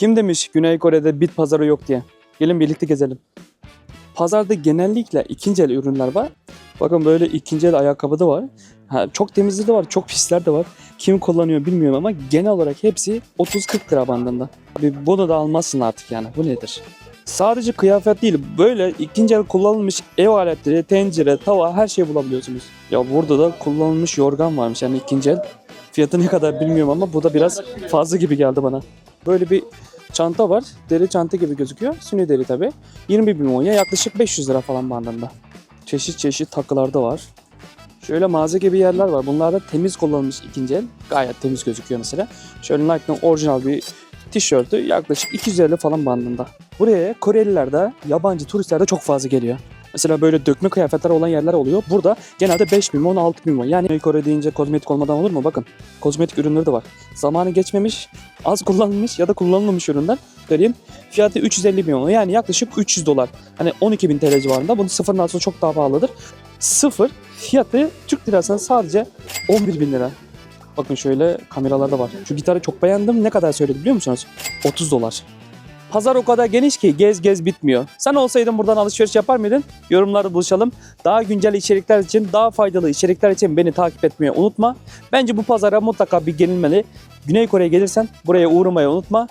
Kim demiş Güney Kore'de bit pazarı yok diye? Gelin birlikte gezelim. Pazarda genellikle ikinci el ürünler var. Bakın böyle ikinci el ayakkabı da var. Ha, çok temizli de var, çok pisler de var. Kim kullanıyor bilmiyorum ama genel olarak hepsi 30-40 lira bandında. Abi bunu da almazsın artık yani. Bu nedir? Sadece kıyafet değil, böyle ikinci el kullanılmış ev aletleri, tencere, tava her şeyi bulabiliyorsunuz. Ya burada da kullanılmış yorgan varmış yani ikinci el. Fiyatı ne kadar bilmiyorum ama bu da biraz fazla gibi geldi bana. Böyle bir çanta var. Deri çanta gibi gözüküyor. Sünni deri tabi. 21 bin won ya yaklaşık 500 lira falan bandında. Çeşit çeşit takılar da var. Şöyle mağaza gibi yerler var. Bunlar da temiz kullanılmış ikinci el. Gayet temiz gözüküyor mesela. Şöyle Nike'ın orijinal bir tişörtü yaklaşık 250 falan bandında. Buraya Koreliler de yabancı turistler de çok fazla geliyor. Mesela böyle dökme kıyafetler olan yerler oluyor. Burada genelde 5 bin won, 6 bin won. Yani Güney Kore deyince kozmetik olmadan olur mu? Bakın kozmetik ürünleri de var. Zamanı geçmemiş, az kullanılmış ya da kullanılmamış ürünler. Söyleyeyim. Fiyatı 350 bin won. Yani yaklaşık 300 dolar. Hani 12 bin TL civarında. Bunun sıfırın altında çok daha pahalıdır. Sıfır fiyatı Türk lirasına sadece 11 bin lira. Bakın şöyle kameralarda var. Şu gitarı çok beğendim. Ne kadar söyledi biliyor musunuz? 30 dolar. Pazar o kadar geniş ki gez gez bitmiyor. Sen olsaydın buradan alışveriş yapar mıydın? Yorumlarda buluşalım. Daha güncel içerikler için, daha faydalı içerikler için beni takip etmeyi unutma. Bence bu pazara mutlaka bir gelinmeli. Güney Kore'ye gelirsen buraya uğramayı unutma.